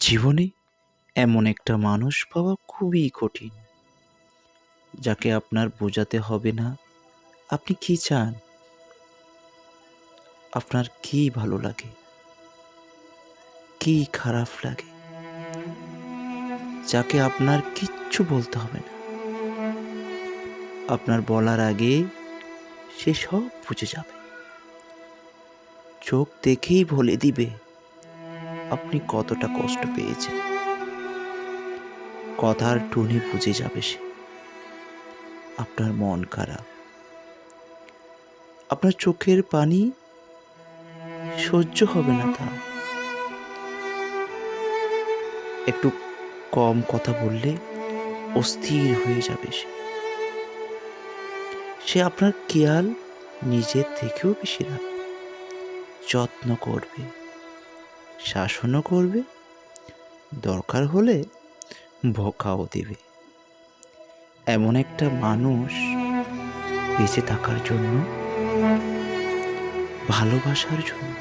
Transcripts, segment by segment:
জীবনে এমন একটা মানুষ পাওয়া খুবই কঠিন, যাকে আপনার বোঝাতে হবে না। আপনি কি চান? আপনার কি ভালো লাগে? কি খারাপ লাগে? যাকে আপনার কিচ্ছু বলতে হবে না। আপনার বলার আগে সে সব বুঝে যাবে। চোখ দেখেই বলে দিবে আপনি কতটা কষ্ট পেয়েছেন? কথার টুনে বুঝে যাবে সে। আপনার মন খারাপ। আপনার চোখের পানি সহ্য হবে না তার একটু কম কথা বললে অস্থির হয়ে যাবে সে। সে আপনার খেয়াল নিজের থেকেও বেশি রাখবে। যত্ন করবে। শাসনও করবে, দরকার হলে বকাও দেবে। এমন একটা মানুষ বেঁচে থাকার জন্য, ভালোবাসার জন্য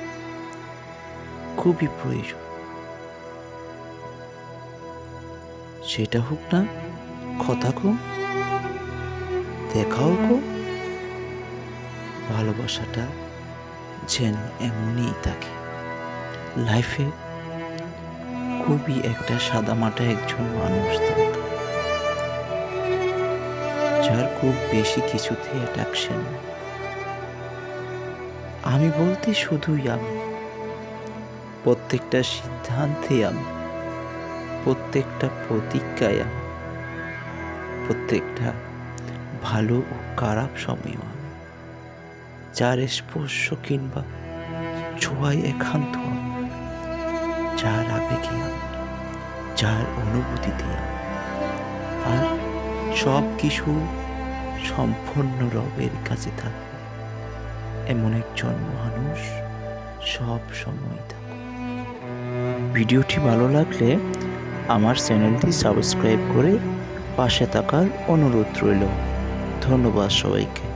খুবই প্রয়োজন। সেটা হোক না, কথা কম, দেখাও কম, ভালোবাসাটা যেন এমনই থাকে। লাইফে খুবই একটা সাদামাটা একজন মানুষ যার খুব বেশি কিছুতে অ্যাট্রাকশন আমি বলতে শুধুই আমি। প্রত্যেকটা সিদ্ধান্তে আমি। প্রত্যেকটা প্রতিজ্ঞায় আমি। প্রত্যেকটা ভালো ও খারাপ সময়ও আমি। যার স্পর্শ কিংবা ছোঁয়ায় একান্ত আমি। যার আবেগে যার অনুভূতিতে আর সব কিছু সম্পূর্ণ রবের কাছে থাকবে। এমন একজন মানুষ সব সময় থাকুক ভিডিওটি ভালো লাগলে আমার চ্যানেলটি সাবস্ক্রাইব করে পাশে থাকার অনুরোধ রইল। ধন্যবাদ সবাইকে।